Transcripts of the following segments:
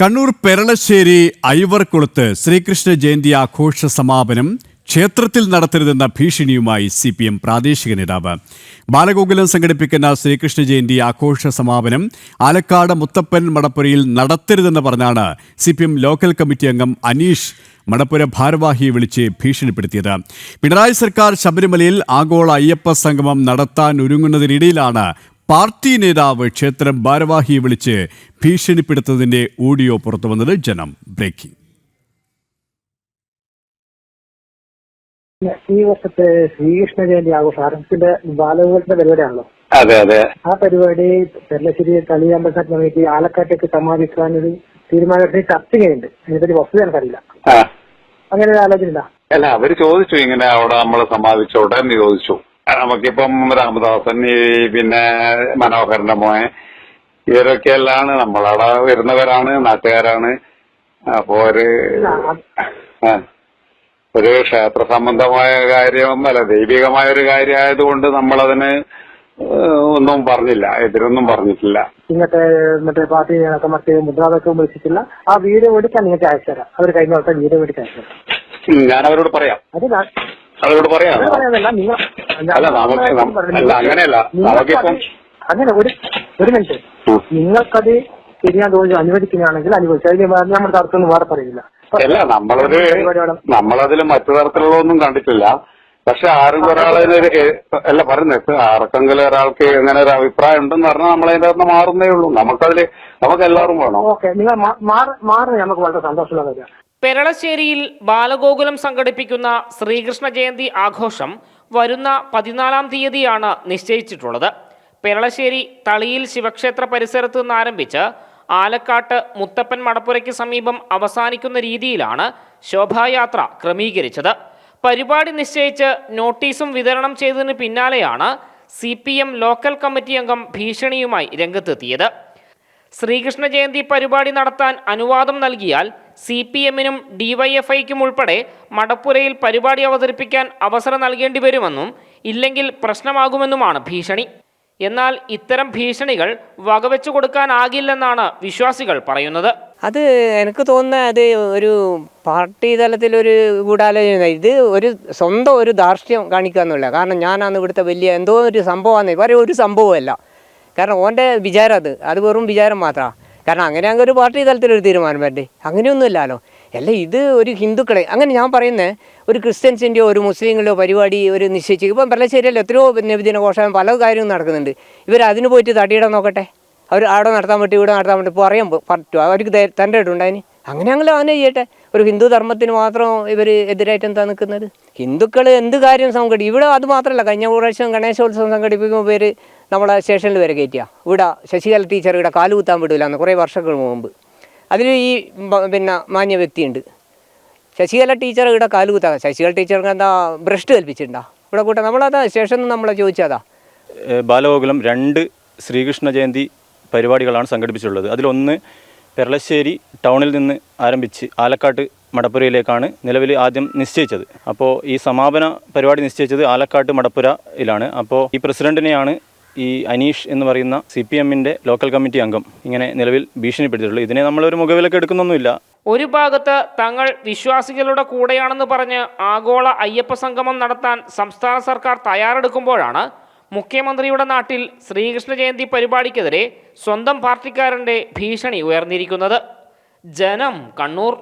കണ്ണൂർ പെരളശ്ശേരി ഐവർകുളത്ത് ശ്രീകൃഷ്ണ ജയന്തി ആഘോഷ സമാപനം ക്ഷേത്രത്തിൽ നടത്തരുതെന്ന ഭീഷണിയുമായി സി പി എം പ്രാദേശിക നേതാവ്. ബാലഗോകുലം സംഘടിപ്പിക്കുന്ന ശ്രീകൃഷ്ണ ജയന്തി ആഘോഷ സമാപനം ആലക്കാട് മുത്തപ്പൻ മടപ്പുരയിൽ നടത്തരുതെന്ന് പറഞ്ഞാണ് C P M local committee അംഗം അനീഷ് മടപ്പുര ഭാരവാഹിയെ വിളിച്ച് ഭീഷണിപ്പെടുത്തിയത്. പിണറായി സർക്കാർ ശബരിമലയിൽ ആഗോള അയ്യപ്പ സംഗമം നടത്താൻ ഒരുങ്ങുന്നതിനിടയിലാണ് പാർട്ടി നേതാവ് ക്ഷേത്രം ഭാരവാഹിയെ വിളിച്ച് ഭീഷണിപ്പെടുത്തതിന്റെ ഓഡിയോ പുറത്തുവന്നത് ജനം. ബ്രേക്കിംഗ്. ഈ വർഷത്തെ ശ്രീകൃഷ്ണ ജയന്തി ആഘോഷം ആർഎസിന്റെ ബാലഗോകുലത്തിന്റെ പരിപാടിയാണല്ലോ. അതെ അതെ. ആ പരിപാടി പെരളശ്ശേരി കളിയാമ്പക്ക കമ്മിറ്റി ആലക്കാട്ടേക്ക് സമാപിക്കാൻ ഒരു തീരുമാനത്തിൽ ചർച്ച ചെയ്യുന്നുണ്ട്. അതിനെപ്പറ്റി വസ്തുത എനിക്കറിയില്ല. ആ. അങ്ങനെ ഒരു ആലോചന ഇല്ല അല്ല അവർ ചോദിച്ചു ഇങ്ങനെ അവിടെ നമ്മളെ സമാപിച്ചോട്ടെ എന്ന് ചോദിച്ചു. നമുക്കിപ്പം രാമദാസൻ ഈ പിന്നെ മനോഹരന്റെ മോൻ ഇവരൊക്കെയല്ലാണ് നമ്മളവിടെ വരുന്നവരാണ് നാട്ടുകാരാണ്. അപ്പോ ഒരു ഒരു ക്ഷേത്ര സംബന്ധമായ കാര്യം അല്ല ദൈവികമായ ഒരു കാര്യമായതുകൊണ്ട് നമ്മളതിന് ഒന്നും പറഞ്ഞില്ല എതിരൊന്നും പറഞ്ഞിട്ടില്ല. ഇങ്ങനത്തെ മറ്റേ പാർട്ടി മറ്റേ മുദ്രാവാക്യം വിളിച്ചിട്ടില്ല. ആ വീഡിയോ വേടിക്കാൻ നിങ്ങൾക്ക് അയച്ചു തരാം അവർ കഴിഞ്ഞ ദിവസം വീഡിയോ മേടിക്കാൻ അയച്ചു തരാം പറയാം. അത് അവരോട് പറയാം. അല്ല, നമുക്ക് അല്ല, അങ്ങനെയല്ല. നമുക്കിപ്പം- അങ്ങനെ ഒരു ഒരു മിനിറ്റ്. നിങ്ങൾക്കത് ചെയ്യാൻ തോന്നി അനുവദിക്കുകയാണെങ്കിൽ അനുവദിച്ചു. അതിന് നമ്മൾ തർക്കം വേറെ പറയില്ല. അല്ല നമ്മളൊരു നമ്മളതിൽ മറ്റു തരത്തിലുള്ളതൊന്നും കണ്ടിട്ടില്ല. പക്ഷെ ആരും ഒരാളതിനൊരു അല്ല പറയുന്നത് ആർക്കെങ്കിലും ഒരാൾക്ക് എങ്ങനെ ഒരു അഭിപ്രായം ഉണ്ടെന്ന് പറഞ്ഞാൽ നമ്മൾ അതിന്റെ അകത്ത് മാറുന്നേ ഉള്ളൂ. നമുക്കതിൽ നമുക്ക് എല്ലാവരും വേണം. ഓക്കെ നിങ്ങൾ മാറുന്നത് മാറി മാറി നമുക്ക് വളരെ സന്തോഷമുള്ള കാര്യമാണ്. പെരളശ്ശേരിയിൽ ബാലഗോകുലം സംഘടിപ്പിക്കുന്ന ശ്രീകൃഷ്ണ ജയന്തി ആഘോഷം വരുന്ന പതിനാലാം തീയതിയാണ് നിശ്ചയിച്ചിട്ടുള്ളത്. പെരളശ്ശേരി തളിയിൽ ശിവക്ഷേത്ര പരിസരത്ത് നിന്ന് ആരംഭിച്ച് ആലക്കാട്ട് മുത്തപ്പൻ മടപ്പുരയ്ക്ക് സമീപം അവസാനിക്കുന്ന രീതിയിലാണ് ശോഭായാത്ര ക്രമീകരിച്ചത്. പരിപാടി നിശ്ചയിച്ച് നോട്ടീസും വിതരണം ചെയ്തതിന് പിന്നാലെയാണ് സി ലോക്കൽ കമ്മിറ്റി അംഗം ഭീഷണിയുമായി രംഗത്തെത്തിയത്. ശ്രീകൃഷ്ണ ജയന്തി പരിപാടി നടത്താൻ അനുവാദം നൽകിയാൽ സി പി എമ്മിനും ഡിവൈഎഫ്ഐക്കും ഉൾപ്പെടെ മടപ്പുരയിൽ പരിപാടി അവതരിപ്പിക്കാൻ അവസരം നൽകേണ്ടി വരുമെന്നും ഇല്ലെങ്കിൽ പ്രശ്നമാകുമെന്നുമാണ് ഭീഷണി. എന്നാൽ ഇത്തരം ഭീഷണികൾ വകവെച്ചു കൊടുക്കാനാകില്ലെന്നാണ് വിശ്വാസികൾ പറയുന്നത്. അത് എനിക്ക് തോന്നുന്ന അത് ഒരു പാർട്ടി തലത്തിലൊരു ഗൂഢാലോചന. ഇത് ഒരു സ്വന്തം ഒരു ധാർഷ്ട്യം കാണിക്കുക എന്നുള്ള കാരണം ഞാനാണ് ഇവിടുത്തെ വലിയ എന്തോ ഒരു സംഭവമാണ്. വേറെ ഒരു സംഭവമല്ല കാരണം ഓന്റെ വിചാരം അത്. അത് വെറും വിചാരം മാത്രമാണ്. കാരണം അങ്ങനെ അങ്ങ് ഒരു പാർട്ടി തലത്തിലൊരു തീരുമാനം വേണ്ടേ അങ്ങനെയൊന്നുമില്ലല്ലോ. അല്ല ഇത് ഒരു ഹിന്ദുക്കളെ അങ്ങനെ ഞാൻ പറയുന്നത് ഒരു ക്രിസ്ത്യൻസിന്റെയോ ഒരു മുസ്ലിങ്ങളുടെയോ പരിപാടി ഒരു നിശ്ചയിച്ച് ഇപ്പം പെരളശ്ശേരിയിൽ എത്രയോ നബിദിന ഘോഷം പല കാര്യവും നടക്കുന്നുണ്ട്. ഇവർ അതിന് പോയിട്ട് തടിയിടാൻ നോക്കട്ടെ? അവർ അവിടെ നടത്താൻ പറ്റും ഇവിടെ നടത്താൻ പറ്റും ഇപ്പോൾ അറിയാൻ പറ്റുമോ അവർക്ക് തന്റെ ഇടുണ്ടായിന് അങ്ങനെ അങ്ങനെ അങ്ങനെ ചെയ്യട്ടെ. ഒരു ഹിന്ദു ധർമ്മത്തിന് മാത്രം ഇവർ എതിരായിട്ട് എന്താ നിൽക്കുന്നത്? ഹിന്ദുക്കൾ എന്ത് കാര്യം സംഘടിപ്പിക്കും ഇവിടെ അത് മാത്രമല്ല കഴിഞ്ഞ പ്രാവശ്യം ഗണേശോത്സവം സംഘടിപ്പിക്കുമ്പോൾ പേര് നമ്മളെ സ്റ്റേഷനിൽ വരെ കയറ്റിയ. ഇവിടെ ശശികല ടീച്ചർ ഇവിടെ കാലുകുത്താൻ വിടില്ല കുറേ വർഷങ്ങൾ മുമ്പ്. അതിൽ ഈ പിന്നെ മാന്യ വ്യക്തിയുണ്ട്. ശശികല ടീച്ചർ ഇവിടെ കാലുകുത്താ ശശികല ടീച്ചർക്ക് എന്താ ബ്രഷ് കൽപ്പിച്ചിട്ടുണ്ടോ? ഇവിടെ കൂട്ടം നമ്മളതാ സ്റ്റേഷനിൽ നമ്മളെ ചോദിച്ചതാ. ബാലഗോകുലം രണ്ട് ശ്രീകൃഷ്ണ ജയന്തി പരിപാടികളാണ് സംഘടിപ്പിച്ചിട്ടുള്ളത്. അതിലൊന്ന് പെരളശ്ശേരി ടൗണിൽ നിന്ന് ആരംഭിച്ച് ആലക്കാട്ട് മടപ്പുരയിലേക്കാണ് നിലവിൽ ആദ്യം നിശ്ചയിച്ചത്. അപ്പോൾ ഈ സമാപന പരിപാടി നിശ്ചയിച്ചത് ആലക്കാട്ട് മടപ്പുരയിലാണ്. അപ്പോൾ ഈ പ്രസിഡന്റിനെയാണ് ഈ അനീഷ് എന്ന് പറയുന്ന സി പി എമ്മിന്റെ ലോക്കൽ കമ്മിറ്റി അംഗം ഇങ്ങനെ നിലവിൽ ഭീഷണിപ്പെടുത്തിയിട്ടുള്ളൂ ഇതിനെ നമ്മളൊരു മുഖവിലൊക്കെ എടുക്കുന്നൊന്നുമില്ല. ഒരു ഭാഗത്ത് തങ്ങൾ വിശ്വാസികളുടെ കൂടെയാണെന്ന് പറഞ്ഞ് ആഗോള അയ്യപ്പ സംഗമം നടത്താൻ സംസ്ഥാന സർക്കാർ തയ്യാറെടുക്കുമ്പോഴാണ് മുഖ്യമന്ത്രിയുടെ നാട്ടിൽ ശ്രീകൃഷ്ണ ജയന്തി പരിപാടിക്കെതിരെ സ്വന്തം പാർട്ടിക്കാരന്റെ ഭീഷണി ഉയർന്നിരിക്കുന്നത്. ജനം കണ്ണൂർ.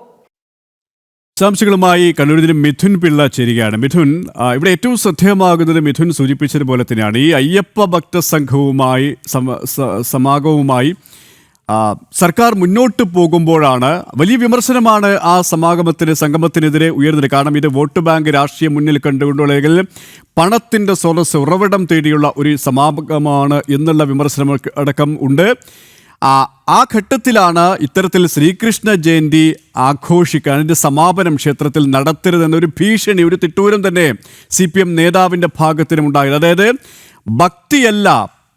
വിശദാംശങ്ങളുമായി കണ്ണൂരിൽ മിഥുൻ പിള്ള ചേരുകയാണ്. മിഥുൻ ഇവിടെ ഏറ്റവും ശ്രദ്ധേയമാകുന്നത് മിഥുൻ സൂചിപ്പിച്ചതുപോലെ തന്നെയാണ്. ഈ അയ്യപ്പ ഭക്ത സംഘവുമായി സമ- സ- സമാഗവുമായി ആ, സർക്കാർ മുന്നോട്ട് പോകുമ്പോഴാണ് വലിയ വിമർശനമാണ് ആ സമാഗമത്തിന് സംഗമത്തിനെതിരെ ഉയർന്നത്. കാരണം ഇത് വോട്ട് ബാങ്ക് രാഷ്ട്രീയം മുന്നിൽ കണ്ടുകൊണ്ടുള്ള പണത്തിന്റെ സ്രോതസ് ഉറവിടം തേടിയുള്ള ഒരു സമാഗമമാണ് എന്നുള്ള വിമർശനം അടക്കം ഉണ്ട്. ആ ഘട്ടത്തിലാണ് ഇത്തരത്തിൽ ശ്രീകൃഷ്ണ ജയന്തി ആഘോഷിക്കാൻ അതിന്റെ സമാപനം ക്ഷേത്രത്തിൽ നടത്തരുതെന്നൊരു ഭീഷണി ഒരു തിട്ടൂരം തന്നെ സി പി എം നേതാവിന്റെ ഭാഗത്തിനും ഉണ്ടായത്. അതായത് ഭക്തിയല്ല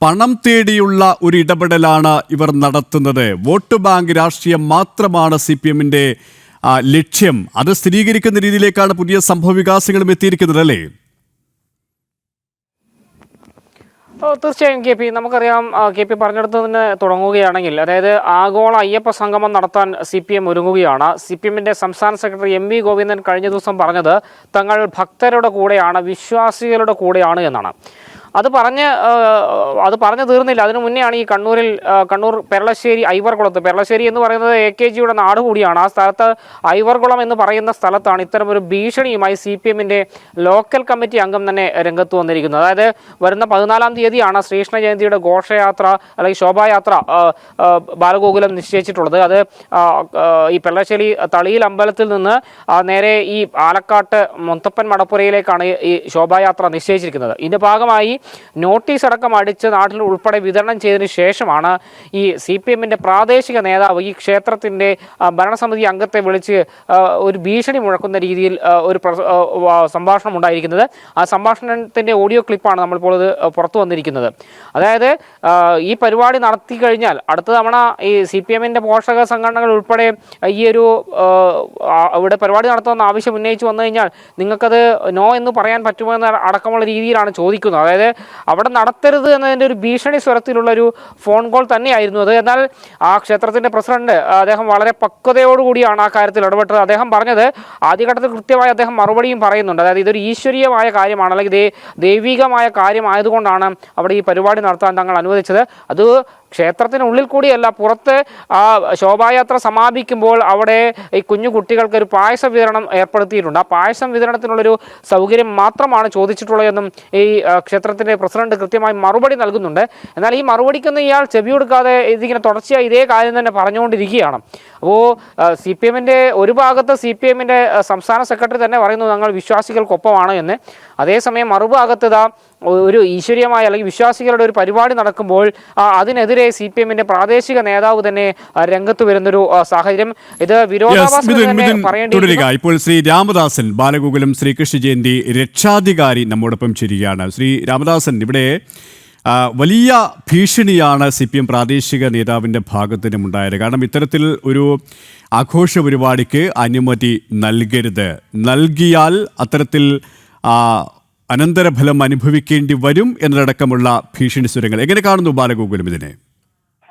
പണം തേടിയുള്ള ഒരു ഇടപെടലാണ് ഇവർ നടത്തുന്നത്. വോട്ട് ബാങ്ക് രാഷ്ട്രീയം മാത്രമാണ് സി പി എമ്മിന്റെ ലക്ഷ്യം. അത് സ്ഥിരീകരിക്കുന്ന രീതിയിലേക്കാണ് പുതിയ സംഭവ വികാസങ്ങളും എത്തിയിരിക്കുന്നത് അല്ലേ? തീർച്ചയായും കെ പി. നമുക്കറിയാം കെ പി പറഞ്ഞെടുത്ത് തന്നെ തുടങ്ങുകയാണെങ്കിൽ അതായത് ആഗോള അയ്യപ്പ സംഗമം നടത്താൻ സി പി എം ഒരുങ്ങുകയാണ്. സി പി എമ്മിന്റെ സംസ്ഥാന സെക്രട്ടറി എം വി ഗോവിന്ദൻ കഴിഞ്ഞ ദിവസം പറഞ്ഞത് തങ്ങൾ ഭക്തരുടെ കൂടെയാണ് വിശ്വാസികളുടെ കൂടെയാണ് എന്നാണ്. അത് പറഞ്ഞ് അത് പറഞ്ഞു തീർന്നില്ല. അതിനു മുന്നെയാണ് ഈ കണ്ണൂരിൽ കണ്ണൂർ പെരളശ്ശേരി ഐവർകുളത്ത്. പെരളശ്ശേരി എന്ന് പറയുന്നത് എ കെ ജിയുടെ നാട് കൂടിയാണ്. ആ സ്ഥലത്ത് ഐവർകുളം എന്ന് പറയുന്ന സ്ഥലത്താണ് ഇത്തരം ഒരു ഭീഷണിയുമായി സി പി എമ്മിന്റെ ലോക്കൽ കമ്മിറ്റി അംഗം തന്നെ രംഗത്ത് വന്നിരിക്കുന്നത്. അതായത് വരുന്ന പതിനാലാം തീയതിയാണ് ശ്രീകൃഷ്ണ ജയന്തിയുടെ ഘോഷയാത്ര അല്ലെങ്കിൽ ശോഭായാത്ര ബാലഗോകുലം നിശ്ചയിച്ചിട്ടുള്ളത്. അത് ഈ പെരളശ്ശേരി തളിയിൽ അമ്പലത്തിൽ നിന്ന് നേരെ ഈ ആലക്കാട്ട് മുത്തപ്പൻ മടപ്പുരയിലേക്കാണ് ഈ ശോഭായാത്ര നിശ്ചയിച്ചിരിക്കുന്നത്. ഇതിന്റെ ഭാഗമായി നോട്ടീസ് അടക്കം അടിച്ച് നാട്ടിൽ ഉൾപ്പെടെ വിതരണം ചെയ്തതിനു ശേഷമാണ് ഈ സി പി എമ്മിന്റെ പ്രാദേശിക നേതാവ് ഈ ക്ഷേത്രത്തിന്റെ ഭരണസമിതി അംഗത്തെ വിളിച്ച് ഒരു ഭീഷണി മുഴക്കുന്ന രീതിയിൽ ഒരു സംഭാഷണം ഉണ്ടായിരിക്കുന്നത്. ആ സംഭാഷണത്തിന്റെ ഓഡിയോ ക്ലിപ്പാണ് നമ്മളിപ്പോൾ ഇത് പുറത്തു വന്നിരിക്കുന്നത്. അതായത് ഈ പരിപാടി നടത്തി കഴിഞ്ഞാൽ അടുത്ത തവണ ഈ സി പി എമ്മിന്റെ പോഷക സംഘടനകൾ ഉൾപ്പെടെ ഈ ഒരു ഇവിടെ പരിപാടി നടത്തുമെന്ന് ആവശ്യം ഉന്നയിച്ച് വന്നു കഴിഞ്ഞാൽ നിങ്ങൾക്കത് നോ എന്ന് പറയാൻ പറ്റുമോ എന്ന അടക്കമുള്ള രീതിയിലാണ് ചോദിക്കുന്നത്. അതായത് അവിടെ നടത്തരുത് എന്നതിന്റെ ഒരു ഭീഷണി സ്വരത്തിലുള്ള ഒരു ഫോൺ കോൾ തന്നെയായിരുന്നു അത്. എന്നാൽ ആ ക്ഷേത്രത്തിന്റെ പ്രസിഡന്റ് അദ്ദേഹം വളരെ പക്വതയോടുകൂടിയാണ് ആ കാര്യത്തിൽ ഇടപെട്ടത്. അദ്ദേഹം പറഞ്ഞത് ആദ്യഘട്ടത്തിൽ കൃത്യമായി അദ്ദേഹം മറുപടിയും പറയുന്നുണ്ട്. അതായത് ഇതൊരു ഈശ്വരീയമായ കാര്യമാണ് അല്ലെങ്കിൽ ദൈവികമായ കാര്യമായതുകൊണ്ടാണ് അവിടെ ഈ പരിപാടി നടത്താൻ തങ്ങൾ അനുവദിച്ചത്. അത് ക്ഷേത്രത്തിനുള്ളിൽ കൂടിയല്ല പുറത്ത് ആ ശോഭായാത്ര സമാപിക്കുമ്പോൾ അവിടെ ഈ കുഞ്ഞു കുട്ടികൾക്ക് ഒരു പായസ വിതരണം ഏർപ്പെടുത്തിയിട്ടുണ്ട്. ആ പായസം വിതരണത്തിനുള്ളൊരു സൗകര്യം മാത്രമാണ് ചോദിച്ചിട്ടുള്ളതെന്നും ഈ ക്ഷേത്രത്തിന്റെ പ്രസിഡന്റ് കൃത്യമായി മറുപടി നൽകുന്നുണ്ട്. എന്നാൽ ഈ മറുപടിക്കൊന്നും ഇയാൾ ചെവിയെടുക്കാതെ ഇതിങ്ങനെ തുടർച്ചയായി ഇതേ കാര്യം തന്നെ പറഞ്ഞുകൊണ്ടിരിക്കുകയാണ്. അപ്പോൾ സി പി എമ്മിന്റെ ഒരു ഭാഗത്ത് സി പി എമ്മിന്റെ സംസ്ഥാന സെക്രട്ടറി തന്നെ പറയുന്നു ഞങ്ങൾ വിശ്വാസികൾക്കൊപ്പമാണ് എന്ന്. അതേസമയം മറുഭാഗത്ത് ഇതാ ഒരു ഈശ്വരീയമായ അല്ലെങ്കിൽ വിശ്വാസികളുടെ ഒരു പരിപാടി നടക്കുമ്പോൾ അതിനെതിരെ സി പി എമ്മിന്റെ പ്രാദേശിക നേതാവ് തന്നെ രംഗത്ത് വരുന്നൊരു സാഹചര്യം. ഇത് വിരോധാഭാസം തുടരുക. ഇപ്പോൾ ശ്രീ രാമദാസൻ ബാലഗോകുലം ശ്രീകൃഷ്ണ ജയന്തി രക്ഷാധികാരി നമ്മോടൊപ്പം ചേരുകയാണ്. ശ്രീ രാമദാസൻ ഇവിടെ വലിയ ഭീഷണിയാണ് സി പി എം പ്രാദേശിക നേതാവിന്റെ ഭാഗത്തിനും നിന്നുണ്ടായത് കാരണം ഇത്തരത്തിൽ ഒരു ആഘോഷ പരിപാടിക്ക് അനുമതി നൽകരുത്. നൽകിയാൽ അത്തരത്തിൽ അനന്തരഫലം അനുഭവിക്കേണ്ടി വരും എന്നതടക്കമുള്ള ഭീഷണി സ്വരങ്ങൾ. എങ്ങനെ കാണുന്നു ബാലഗോകുലം ഇതിനെ?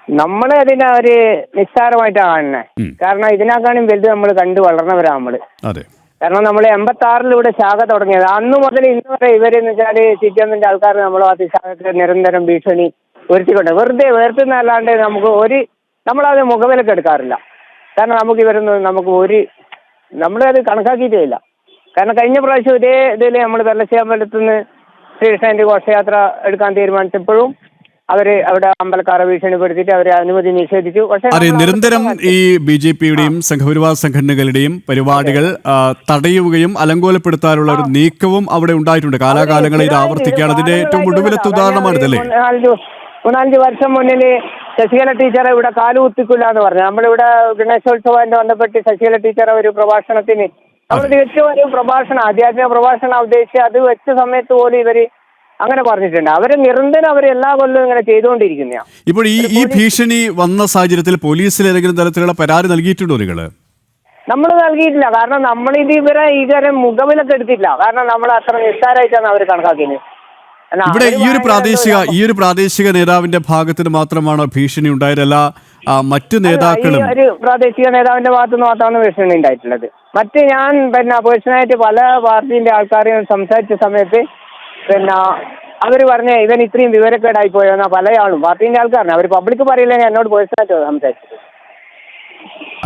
നമ്മൾ അതിനെ ഒരു നിസ്സാരമായിട്ടാണ് കാണുന്നത് കാരണം ഇതിനേക്കാളും വലുത് നമ്മൾ കണ്ടു വളർന്നവരാ നമ്മൾ. അതെ. കാരണം നമ്മൾ എൺപത്തി ആറിലൂടെ ശാഖ തുടങ്ങിയത്. അന്ന് മുതൽ ഇന്ന് വരെ ഇവരെന്ന് വെച്ചാൽ സി പി എമ്മിന്റെ ആൾക്കാർ നമ്മളെ ആ ശാഖക്ക് നിരന്തരം ഭീഷണി ഉയർത്തിക്കൊണ്ട് വെറുതെ ഉയർത്തുന്നല്ലാണ്ട് നമുക്ക് ഒരു നമ്മളത് മുഖവിലക്ക് എടുക്കാറില്ല. കാരണം നമുക്ക് ഇവരൊന്നും നമുക്ക് ഒരു നമ്മളത് കണക്കാക്കിയിട്ടേ ഇല്ല. കാരണം കഴിഞ്ഞ പ്രാവശ്യം ഇതേ ഇതിൽ നമ്മൾ വെള്ളശ്ശേമ്പലത്തുനിന്ന് ശ്രീകൃഷ്ണന്റെ ഘോഷയാത്ര എടുക്കാൻ തീരുമാനിച്ചപ്പോഴും അവർ അവിടെ അമ്പലക്കാരെ ഭീഷണിപ്പെടുത്തിയിട്ട് അവരെ അനുമതി നിഷേധിച്ചു. പക്ഷേ അതെ നിരന്തരം ഈ ബി ജെ പിയുടെയും സംഘപരിവാർ സംഘടനകളുടെയും പരിപാടികൾ തടയുകയും അലങ്കോലപ്പെടുത്താനുള്ള ഒരു നീക്കവും അവിടെ ഉണ്ടായിട്ടുണ്ട്. കാലാകാലങ്ങളിൽ ഇത് ആവർത്തിക്കുകയാണ്. അതിന്റെ ഏറ്റവും ഒടുവിലത്തെ ഉദാഹരണമാണിതല്ലേ? മൂന്നാലഞ്ച് മൂന്നാലഞ്ച് വർഷം മുന്നിൽ ശശികല ടീച്ചറെ ഇവിടെ കാലുകുത്തിക്കില്ല എന്ന് പറഞ്ഞു. നമ്മളിവിടെ ഗണേശോത്സവമായിട്ട് ബന്ധപ്പെട്ട് ശശികല ടീച്ചറെ ഒരു പ്രഭാഷണത്തിന് നമ്മൾ തികച്ചും ഒരു പ്രഭാഷണം ആധ്യാത്മിക പ്രഭാഷണം ഉദ്ദേശിച്ച് അത് വെച്ച സമയത്ത് പോലും ഇവർ അങ്ങനെ പറഞ്ഞിട്ടുണ്ട്. അവർ നിരന്തരം അവർ എല്ലാ കൊല്ലവും ഇങ്ങനെ ചെയ്തുകൊണ്ടിരിക്കുന്നതാണ് ഇപ്പോൾ ഈ ഈ ഭീഷണി വന്ന സാഹചര്യത്തിൽ പോലീസിൽ ഏതെങ്കിലും തരത്തിലുള്ള പരാതി നൽകിയിട്ടുണ്ടോ നിങ്ങൾ? നമ്മൾ നൽകിയിട്ടില്ല. കാരണം നമ്മൾ ഇത് ഇവരെ ഇതുവരെ മുഖവിലൊക്കെ എടുത്തിട്ടില്ല. കാരണം നമ്മൾ അത്ര നിസ്സാരമായിട്ടാണ് അവർ കണക്കാക്കിയത്. ഇവിടെ ഈ ഒരു പ്രാദേശിക ഈ ഒരു പ്രാദേശിക നേതാവിന്റെ ഭാഗത്തിന് മാത്രമാണോ ഭീഷണി ഉണ്ടായതല്ല മറ്റു നേതാക്കളും ഒരു പ്രാദേശിക നേതാവിന്റെ ഭാഗത്തു നിന്ന് മാത്രമാണ് ഭീഷണി ഉണ്ടായിട്ടുള്ളത്. മറ്റ് ഞാൻ പിന്നെ പേഴ്സണലായിട്ട് പല പാർട്ടിന്റെ ആൾക്കാരെയും സംസാരിച്ച സമയത്ത് പിന്നെ അവർ പറഞ്ഞ ഇവൻ ഇത്രയും വിവരക്കേടായി പോയെന്നാ പലയാളും പാർട്ടിന്റെ ആൾക്കാരാണ്. അവർ പബ്ലിക് പറയില്ല എന്നോട് പേഴ്സണലായിട്ട് സംസാരിച്ചത്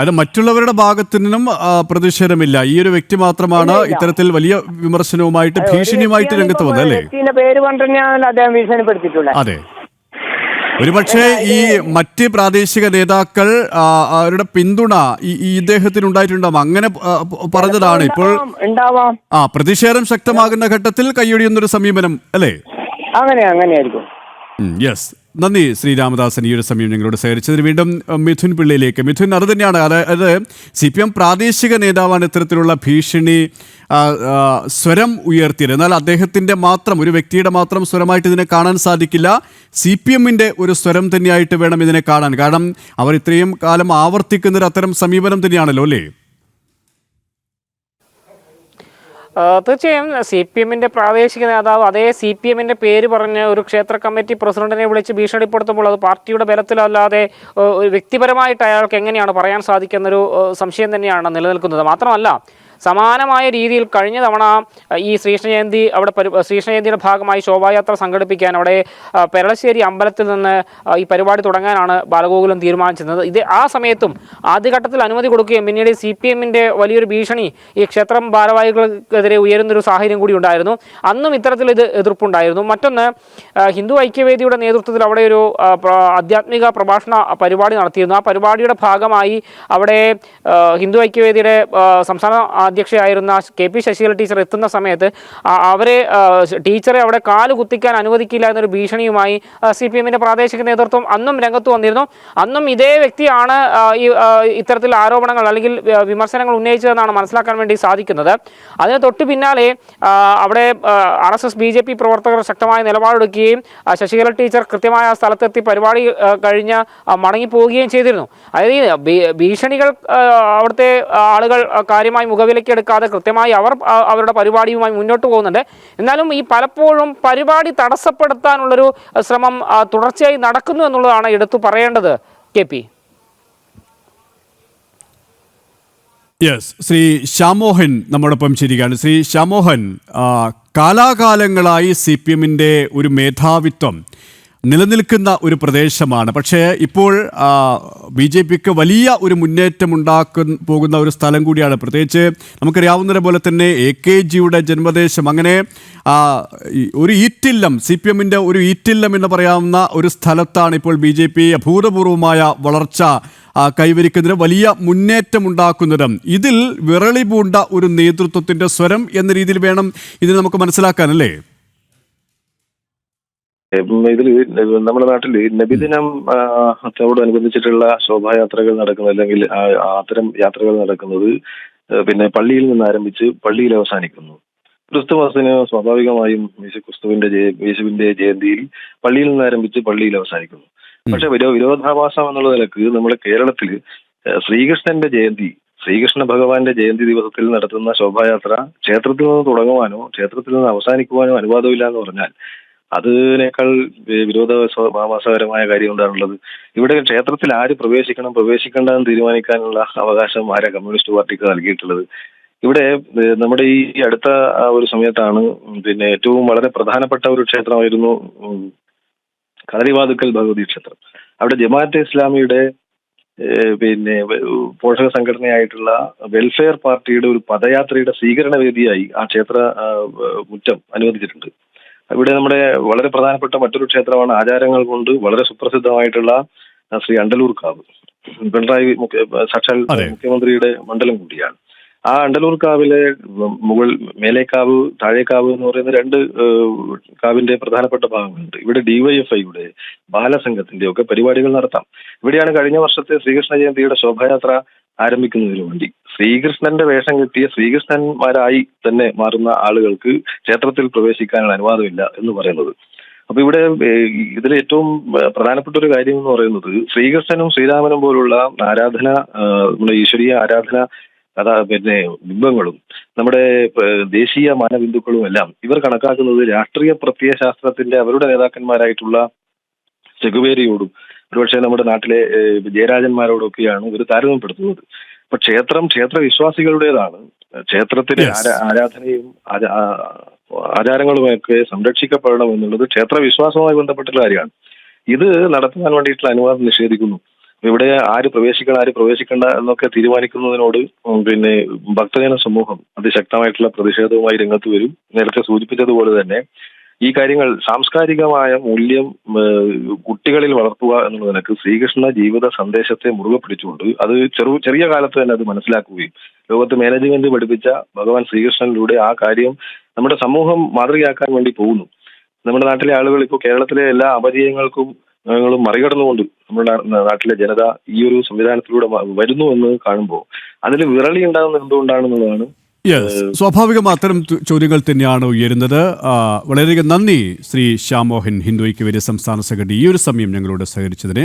അത് മറ്റുള്ളവരുടെ ഭാഗത്തു നിന്നും പ്രതിഷേധമില്ല. ഈ ഒരു വ്യക്തി മാത്രമാണ് ഇത്തരത്തിൽ വലിയ വിമർശനവുമായിട്ട് ഭീഷണിയുമായിട്ട് രംഗത്ത് വന്നത് അല്ലേ? പേര് പറഞ്ഞാൽ അദ്ദേഹം ഭീഷണിപ്പെടുത്തിയിട്ടുള്ളത്. അതെ. ഒരുപക്ഷെ ഈ മറ്റ് പ്രാദേശിക നേതാക്കൾ അവരുടെ പിന്തുണ ഈ ഇദ്ദേഹത്തിന് ഉണ്ടായിട്ടുണ്ടാവും. അങ്ങനെ പറഞ്ഞതാണ്. ഇപ്പോൾ ആ പ്രതിഷേധം ശക്തമാകുന്ന ഘട്ടത്തിൽ കൈയൊഴിയുന്നൊരു സമീപനം അല്ലേ? അങ്ങനെ അങ്ങനെയായിരിക്കും. യെസ് നന്ദി ശ്രീ രാമദാസൻ ഈ ഒരു സമയം ഞങ്ങളോട് സഹകരിച്ചതിന്. വീണ്ടും മിഥുൻ പിള്ളയിലേക്ക്. മിഥുൻ അത് തന്നെയാണ്. അതായത് സി പി എം പ്രാദേശിക നേതാവാണ് ഇത്തരത്തിലുള്ള ഭീഷണി സ്വരം ഉയർത്തിയത്. എന്നാൽ അദ്ദേഹത്തിന്റെ മാത്രം ഒരു വ്യക്തിയുടെ മാത്രം സ്വരമായിട്ട് ഇതിനെ കാണാൻ സാധിക്കില്ല. സി പി എമ്മിന്റെ ഒരു സ്വരം തന്നെയായിട്ട് വേണം ഇതിനെ കാണാൻ. കാരണം അവർ ഇത്രയും കാലം ആവർത്തിക്കുന്നൊരു അത്തരം സമീപനം തന്നെയാണല്ലോ അല്ലേ ആ, തീർച്ചയായും സി പി എമ്മിന്റെ പ്രാദേശിക നേതാവ് അതേ സി പി എമ്മിന്റെ പേര് പറഞ്ഞ് ഒരു ക്ഷേത്ര കമ്മിറ്റി പ്രസിഡന്റിനെ വിളിച്ച് ഭീഷണിപ്പെടുത്തുമ്പോൾ അത് പാർട്ടിയുടെ ബലത്തിലല്ലാതെ വ്യക്തിപരമായിട്ട് അയാൾക്ക് എങ്ങനെയാണ് പറയാൻ സാധിക്കുന്നൊരു സംശയം തന്നെയാണ് നിലനിൽക്കുന്നത്. മാത്രമല്ല സമാനമായ രീതിയിൽ കഴിഞ്ഞ തവണ ഈ ശ്രീകൃഷ്ണ ജയന്തി അവിടെ ശ്രീകൃഷ്ണ ജയന്തിയുടെ ഭാഗമായി ശോഭായാത്ര സംഘടിപ്പിക്കാൻ അവിടെ പെരളശ്ശേരി അമ്പലത്തിൽ നിന്ന് ഈ പരിപാടി തുടങ്ങാനാണ് ബാലഗോകുലം തീരുമാനിച്ചിരുന്നത്. ഇത് ആ സമയത്തും ആദ്യഘട്ടത്തിൽ അനുമതി കൊടുക്കുകയും പിന്നീട് സി പി എമ്മിന്റെ വലിയൊരു ഭീഷണി ഈ ക്ഷേത്രം ഭാരവാഹികൾക്കെതിരെ ഉയരുന്നൊരു സാഹചര്യം കൂടി ഉണ്ടായിരുന്നു. അന്നും ഇത്തരത്തിൽ ഇത് എതിർപ്പുണ്ടായിരുന്നു. മറ്റൊന്ന് ഹിന്ദു ഐക്യവേദിയുടെ നേതൃത്വത്തിൽ അവിടെ ഒരു ആധ്യാത്മിക പ്രഭാഷണ പരിപാടി നടത്തിയിരുന്നു. ആ പരിപാടിയുടെ ഭാഗമായി അവിടെ ഹിന്ദു ഐക്യവേദിയുടെ സംസ്ഥാന അധ്യക്ഷയായിരുന്ന കെ പി ശശികല ടീച്ചർ എത്തുന്ന സമയത്ത് അവരെ ടീച്ചറെ അവിടെ കാൽ കുത്തിക്കാൻ അനുവദിക്കില്ല എന്നൊരു ഭീഷണിയുമായി സി പി എമ്മിന്റെ പ്രാദേശിക നേതൃത്വം അന്നും രംഗത്ത് വന്നിരുന്നു. അന്നും ഇതേ വ്യക്തിയാണ് ഈ ഇത്തരത്തിൽ ആരോപണങ്ങൾ അല്ലെങ്കിൽ വിമർശനങ്ങൾ ഉന്നയിച്ചതെന്നാണ് മനസ്സിലാക്കാൻ വേണ്ടി സാധിക്കുന്നത്. അതിന് തൊട്ട് പിന്നാലെ അവിടെ R S S B J P പ്രവർത്തകർ ശക്തമായ നിലപാടെടുക്കുകയും ശശികല ടീച്ചർ കൃത്യമായ സ്ഥലത്തെത്തി പരിപാടി കഴിഞ്ഞ് മടങ്ങിപ്പോവുകയും ചെയ്തിരുന്നു. അതായത് ഭീഷണികൾ അവിടുത്തെ ആളുകൾ കാര്യമായി മുഖവിലേക്ക് എടുക്കാതെ കൃത്യമായി അവർ അവരുടെ പരിപാടിയുമായി മുന്നോട്ട് പോകുന്നുണ്ട്. എന്നാലും ഈ പലപ്പോഴും പരിപാടി തടസ്സപ്പെടുത്താനുള്ളൊരു ശ്രമം തുടർച്ചയായി നടക്കുന്നു എന്നുള്ളതാണ് എടുത്തു പറയേണ്ടത്. K P. Yes Shri Shyammohan നമ്മോടൊപ്പം ശരിയാണ് ശ്രീ ശ്യാമോഹൻ കാലാകാലങ്ങളായി സി പി എമ്മിന്റെ ഒരു മേധാവിത്വം നിലനിൽക്കുന്ന ഒരു പ്രദേശമാണ്. പക്ഷേ ഇപ്പോൾ ബി ജെ പിക്ക് വലിയ ഒരു മുന്നേറ്റം ഉണ്ടാക്കുന്ന പോകുന്ന ഒരു സ്ഥലം കൂടിയാണ്. പ്രത്യേകിച്ച് നമുക്കറിയാവുന്നതിനെ പോലെ തന്നെ എ കെ ജിയുടെ ജന്മദേശം. അങ്ങനെ ഒരു ഈറ്റില്ലം സി പി എമ്മിന്റെ ഒരു ഈറ്റില്ലം എന്ന് പറയാവുന്ന ഒരു സ്ഥലത്താണ് ഇപ്പോൾ ബി ജെ പി അഭൂതപൂർവമായ വളർച്ച കൈവരിക്കുന്നതിന് വലിയ മുന്നേറ്റമുണ്ടാക്കുന്നതും ഇതിൽ വിറളി പൂണ്ട ഒരു നേതൃത്വത്തിന്റെ സ്വരം എന്ന രീതിയിൽ വേണം ഇതിന് നമുക്ക് മനസ്സിലാക്കാനല്ലേ ഉം, ഇതിൽ നമ്മുടെ നാട്ടിൽ നബിദിനം ത്തോടനുബന്ധിച്ചിട്ടുള്ള ശോഭായാത്രകൾ നടക്കുന്നത് അല്ലെങ്കിൽ അത്തരം യാത്രകൾ നടക്കുന്നത് പിന്നെ പള്ളിയിൽ നിന്ന് ആരംഭിച്ച് പള്ളിയിൽ അവസാനിക്കുന്നു. ക്രിസ്തുമസിന് സ്വാഭാവികമായും യേശു ക്രിസ്തുവിന്റെ ജയ- യേശുവിന്റെ ജയന്തിയിൽ പള്ളിയിൽ നിന്ന് ആരംഭിച്ച് പള്ളിയിൽ അവസാനിക്കുന്നു. പക്ഷെ വിരോ വിരോധാഭാസം എന്നുള്ള നിലയ്ക്ക് നമ്മുടെ കേരളത്തിൽ ശ്രീകൃഷ്ണന്റെ ജയന്തി ശ്രീകൃഷ്ണ ഭഗവാന്റെ ജയന്തി ദിവസത്തിൽ നടത്തുന്ന ശോഭായാത്ര ക്ഷേത്രത്തിൽ നിന്ന് തുടങ്ങുവാനോ ക്ഷേത്രത്തിൽ നിന്ന് അവസാനിക്കുവാനോ അനുവാദമില്ല എന്ന് പറഞ്ഞാൽ അതിനേക്കാൾ വിരോധ വിരോധാഭാസകരമായ കാര്യം എന്താണുള്ളത്? ഇവിടെ ക്ഷേത്രത്തിൽ ആര് പ്രവേശിക്കണം പ്രവേശിക്കേണ്ടെന്ന് തീരുമാനിക്കാനുള്ള അവകാശം ആരാ കമ്മ്യൂണിസ്റ്റ് പാർട്ടിക്ക് നൽകിയിട്ടുള്ളത്? ഇവിടെ നമ്മുടെ ഈ അടുത്ത ഒരു സമയത്താണ് പിന്നെ ഏറ്റവും വളരെ പ്രധാനപ്പെട്ട ഒരു ക്ഷേത്രമായിരുന്നു കളരിവാതുക്കൽ ഭഗവതി ക്ഷേത്രം. അവിടെ ജമാഅത്തെ ഇസ്ലാമിയുടെ പിന്നെ പോഷക സംഘടനയായിട്ടുള്ള വെൽഫെയർ പാർട്ടിയുടെ ഒരു പദയാത്രയുടെ സ്വീകരണ വേദിയായി ആ ക്ഷേത്ര മുറ്റം അനുവദിച്ചിട്ടുണ്ട്. ഇവിടെ നമ്മുടെ വളരെ പ്രധാനപ്പെട്ട മറ്റൊരു ക്ഷേത്രമാണ് ആചാരങ്ങൾ കൊണ്ട് വളരെ സുപ്രസിദ്ധമായിട്ടുള്ള ശ്രീ അണ്ടലൂർ കാവ്. പിണറായി സാക്ഷാൽ മുഖ്യമന്ത്രിയുടെ മണ്ഡലം കൂടിയാണ്. ആ അണ്ടലൂർ കാവിലെ മുകൾ മേലേക്കാവ് താഴേക്കാവ് എന്ന് പറയുന്ന രണ്ട് കാവിന്റെ പ്രധാനപ്പെട്ട ഭാഗങ്ങളുണ്ട്. ഇവിടെ ഡിവൈഎഫ്ഐയുടെ ബാലസംഘത്തിന്റെ ഒക്കെ പരിപാടികൾ നടത്താം. ഇവിടെയാണ് കഴിഞ്ഞ വർഷത്തെ ശ്രീകൃഷ്ണ ജയന്തിയുടെ ശോഭായാത്ര ആരംഭിക്കുന്നതിന് വേണ്ടി. ശ്രീകൃഷ്ണന്റെ വേഷം കിട്ടിയ ശ്രീകൃഷ്ണന്മാരായി തന്നെ മാറുന്ന ആളുകൾക്ക് ക്ഷേത്രത്തിൽ പ്രവേശിക്കാനുള്ള അനുവാദമില്ല എന്ന് പറയുന്നത്. അപ്പൊ ഇവിടെ ഇതിൽ ഏറ്റവും പ്രധാനപ്പെട്ട ഒരു കാര്യം എന്ന് പറയുന്നത് ശ്രീകൃഷ്ണനും ശ്രീരാമനും പോലുള്ള ആരാധന നമ്മുടെ ഈശ്വരീയ ആരാധന അതാ പിന്നെ ബിംബങ്ങളും നമ്മുടെ ദേശീയ മാനബിന്ദുക്കളും എല്ലാം ഇവർ കണക്കാക്കുന്നത് രാഷ്ട്രീയ പ്രത്യയശാസ്ത്രത്തിന്റെ അവരുടെ നേതാക്കന്മാരായിട്ടുള്ള ചെകുവേരിയോടും ഒരുപക്ഷെ നമ്മുടെ നാട്ടിലെ ജയരാജന്മാരോടൊക്കെയാണ് ഇവർ താരതമ്യപ്പെടുത്തുന്നത്. അപ്പൊ ക്ഷേത്രം ക്ഷേത്ര വിശ്വാസികളുടേതാണ് ക്ഷേത്രത്തിലെ ആരാധനയും ആചാരങ്ങളുമൊക്കെ സംരക്ഷിക്കപ്പെടണം എന്നുള്ളത് ക്ഷേത്ര വിശ്വാസവുമായി ബന്ധപ്പെട്ടുള്ള കാര്യമാണ്. ഇത് നടത്താൻ വേണ്ടിയിട്ടുള്ള അനുവാദം നിഷേധിക്കുന്നു. ഇവിടെ ആര് പ്രവേശിക്കണം ആര് പ്രവേശിക്കേണ്ട എന്നൊക്കെ തീരുമാനിക്കുന്നതിനോട് പിന്നെ ഭക്തജന സമൂഹം അതിശക്തമായിട്ടുള്ള പ്രതിഷേധവുമായി രംഗത്ത് വരും. നേരത്തെ സൂചിപ്പിച്ചതുപോലെ തന്നെ ഈ കാര്യങ്ങൾ സാംസ്കാരികമായ മൂല്യം കുട്ടികളിൽ വളർത്തുക എന്നുള്ള നിലയ്ക്ക് ശ്രീകൃഷ്ണ ജീവിത സന്ദേശത്തെ മുറുകെ പിടിച്ചുകൊണ്ട് അത് ചെറു ചെറിയ കാലത്ത് തന്നെ അത് മനസ്സിലാക്കുകയും ലോകത്ത് മാനേജ്മെന്റ് പഠിപ്പിച്ച ഭഗവാൻ ശ്രീകൃഷ്ണനിലൂടെ ആ കാര്യം നമ്മുടെ സമൂഹം മാതൃകയാക്കാൻ വേണ്ടി പോകുന്നു. നമ്മുടെ നാട്ടിലെ ആളുകൾ ഇപ്പോൾ കേരളത്തിലെ എല്ലാ അപജയങ്ങൾക്കും ങ്ങളും മറികടന്നുകൊണ്ട് നമ്മുടെ നാട്ടിലെ ജനത ഈ ഒരു സംവിധാനത്തിലൂടെ വരുന്നു എന്ന് കാണുമ്പോൾ അതിൽ വിറളി ഉണ്ടാകുന്നത് എന്തുകൊണ്ടാണെന്നുള്ളതാണ് യെസ് സ്വാഭാവികം അത്തരം ചോദ്യങ്ങൾ തന്നെയാണ് ഉയരുന്നത്. വളരെയധികം നന്ദി ശ്രീ ശ്യാമോഹൻ ഹിന്ദു ഐക്യവേദി സംസ്ഥാന സെക്രട്ടറി ഈ ഒരു സമയം ഞങ്ങളോട് സഹകരിച്ചതിന്.